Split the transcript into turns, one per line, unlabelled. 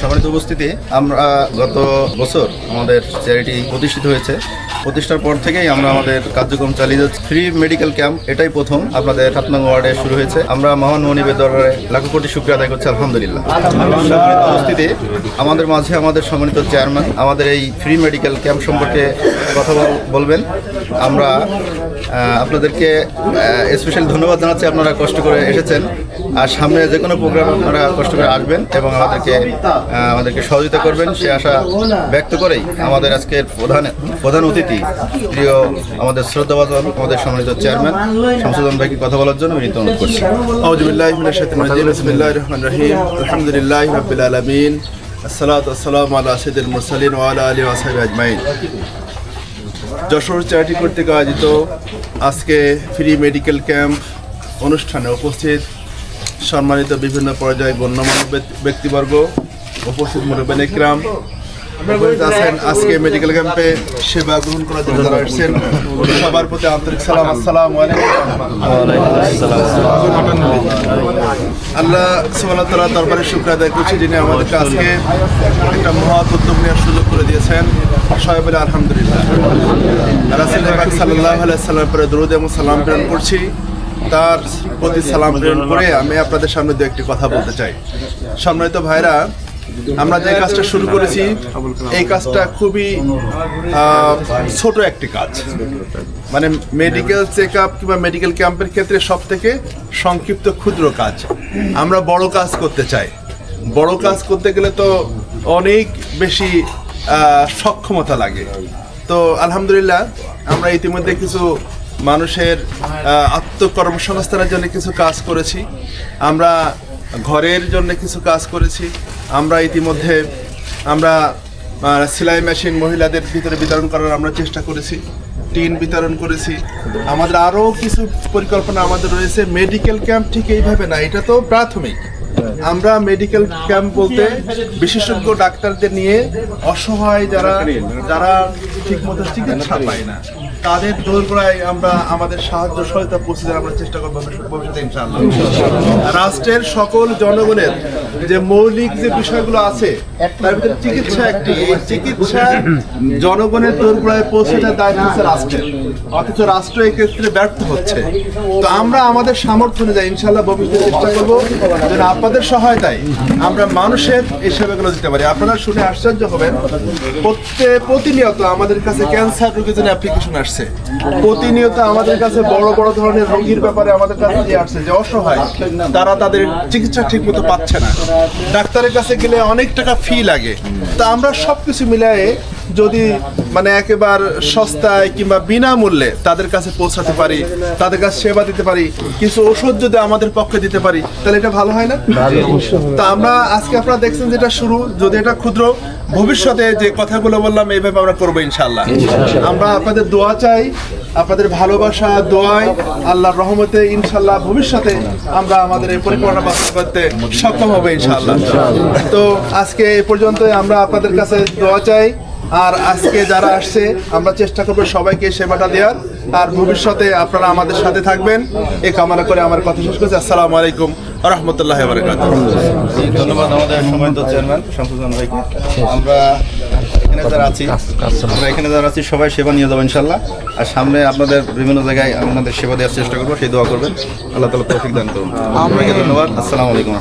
সম্মানিত উপস্থিতি আমরা গত বছর আমাদের চ্যারিটি প্রতিষ্ঠিত হয়েছে। প্রতিষ্ঠার পর থেকেই আমরা আমাদের কার্যক্রম চালিয়ে যাচ্ছি। ফ্রি মেডিকেল ক্যাম্প এটাই প্রথম। আপনাদের সাত নং ওয়ার্ডে শুরু হয়েছে। আমরা মহান মনিবের দরবারে লাখো কোটি শুক্রিয়া আদায় করছি আলহামদুলিল্লাহ। সম্মানিত উপস্থিতি আমাদের মাঝে আমাদের সম্মানিত চেয়ারম্যান আমাদের এই ফ্রি মেডিকেল ক্যাম্প সম্পর্কে কথা বলবেন। আমরা আপনাদেরকে স্পেশাল ধন্যবাদ জানাচ্ছি আপনারা কষ্ট করে এসেছেন। আর সামনে যে কোনো প্রোগ্রাম আপনারা কষ্ট করে আসবেন এবং আমাদেরকে আমাদেরকে সহযোগিতা করবেন। সে আশা ব্যক্ত করেই আমাদের আজকের প্রধান প্রধান অতিথি প্রিয় আমাদের শ্রদ্ধাবাদন আমাদের সম্মানিত চেয়ারম্যান সংশোধন ভাইকে কথা বলার জন্য বিনীত অনুরোধ করছি।
আউজুবিল্লাহ বিসমিল্লাহ রহমান রহিম, আলহামদুলিল্লাহ রবিল আলমিন, আসসালাত আসসালাম আল্লাহ সৈদুল মুরসালিন ওয়ালা আলী ওয়াসাহ আজমাইন। যশোর চারটি কর্তৃক আয়োজিত আজকে ফ্রি মেডিকেল ক্যাম্প অনুষ্ঠানে উপস্থিত সম্মানিত বিভিন্ন পর্যায়ে গণ্যমান্য ব্যক্তিবর্গ, উপস্থিত মুরব্বেন ইকরাম আছেন আজকে মেডিকেল ক্যাম্পে সেবা গ্রহণ করার জন্য যারা সবার প্রতি আন্তরিক সালাম আসসালামু আল্লাহ ওয়া দরবারে শুকর আদায় করছি যিনি আমাদেরকে আজকে একটা মহৎ উদ্যোগ নেওয়ার সুযোগ করে দিয়েছেন। সবাই বলে আলহামদুলিল্লাহ। রাসূল পাক সাল্লামের পরে দরুদ এবং সালাম প্রেরণ করছি। তার প্রতি সালাম প্রেরণ করে আমি আপনাদের সামনে দু একটি কথা বলতে চাই। সম্মানিত ভাইরা আমরা যে কাজটা শুরু করেছি, এই কাজটা খুবই ছোট একটি কাজ। মানে মেডিকেল চেক আপ কিংবা মেডিকেল ক্যাম্পের ক্ষেত্রে সব থেকে সংক্ষিপ্ত ক্ষুদ্র কাজ। আমরা বড় কাজ করতে চাই। বড় কাজ করতে গেলে তো অনেক বেশি সক্ষমতা লাগে। তো আলহামদুলিল্লাহ, আমরা ইতিমধ্যে কিছু মানুষের আত্মকর্মসংস্থানের জন্য কিছু কাজ করেছি। আমরা ঘরের জন্য কিছু কাজ করেছি। আমরা ইতিমধ্যে আমরা সেলাই মেশিন মহিলাদের ভিতরে বিতরণ করার আমরা চেষ্টা করেছি, টিন বিতরণ করেছি। আমাদের আরও কিছু পরিকল্পনা আমাদের রয়েছে। মেডিকেল ক্যাম্প ঠিক এইভাবে না, এটা তো প্রাথমিক। আমরা মেডিকেল ক্যাম্প বলতে বিশেষজ্ঞ ডাক্তারদের নিয়ে অসহায় যারা যারা ঠিকমতো চিকিৎসা পায় না, তাদের দোরগোড়ায় আমরা আমাদের সাহায্য সহায়তা পৌঁছে দেওয়ার আমরা চেষ্টা করব ভবিষ্যতে ইনশাআল্লাহ। রাষ্ট্রের সকল জনগণের যে মৌলিক যে বিষয়গুলো আছে, তার ভিতরে চিকিৎসা একটি। এই চিকিৎসা জনগণের দোরগোড়ায় পৌঁছে দেওয়ার দায়িত্ব হচ্ছে রাষ্ট্রের। অথচ রাষ্ট্র এক্ষেত্রে ব্যর্থ হচ্ছে। তো আমরা আমাদের সামর্থ্য অনুযায়ী ইনশাল্লাহ ভবিষ্যতে চেষ্টা করব যেন আপনাদের সহায়তায় আমরা মানুষের এই সেবাগুলো দিতে পারি। আপনারা শুনে আশ্চর্য হবেন প্রত্যেক প্রতিনিয়ত আমাদের কাছে ক্যান্সার রোগীর জন্য অ্যাপ্লিকেশন আসছে। প্রতিনিয়ত আমাদের কাছে বড় বড় ধরনের রোগীর ব্যাপারে আমাদের কাছে যে আসছে, যে অসহায়, তারা তাদের চিকিৎসা ঠিক মতো পাচ্ছে না। ডাক্তারের কাছে গেলে অনেক টাকা ফি লাগে। তা আমরা সবকিছু মিলিয়ে যদি মানে একেবারে সস্তায় কিংবা বিনামূল্যে তাদের কাছে পৌঁছাতে পারি তাদের কাছে সেবা দিতে পারি কিছু ওষুধ যদি আমাদের পক্ষে দিতে পারি তাহলে এটা ভালো হয় না? তা আমরা আজকে আপনারা দেখছেন যেটা শুরু যদি এটা ক্ষুদ্র ভবিষ্যতে যে কথাগুলো বললাম এইভাবে আমরা করব ইনশাল্লাহ আমরা আপনাদের দোয়া চাই আপনাদের ভালোবাসা দোয়ায় আল্লাহর রহমতে ইনশাল্লাহ ভবিষ্যতে আমরা আমাদের এই পরিকল্পনা বাস্তব করতে সক্ষম হবে ইনশাল্লাহ তো আজকে এ পর্যন্ত আমরা আপনাদের কাছে দোয়া চাই। আর আজকে যারা আসছে আমরা চেষ্টা করব সবাইকে সেবাটা দেওয়ার। আর ভবিষ্যতে আপনারা আমাদের সাথে থাকবেন। এই কামনা করে আমার কথা শেষ করছি। আসসালামু আলাইকুম রহমতুল্লাহ বারকাত
ধন্যবাদ আমাদের সম্মানিত চেয়ারম্যান শামসুদ্দিন ভাইকে। আমরা এখানে যারা আছি আমরা এখানে যারা আছি সবাই সেবা নিয়ে যাব ইনশাল্লাহ আর সামনে আপনাদের বিভিন্ন জায়গায় আপনাদের সেবা দেওয়ার চেষ্টা করব সেই দোয়া করবেন। আল্লাহ তালা তৌফিক দান করুন। আপনাকে ধন্যবাদ। আসসালামু আলাইকুম।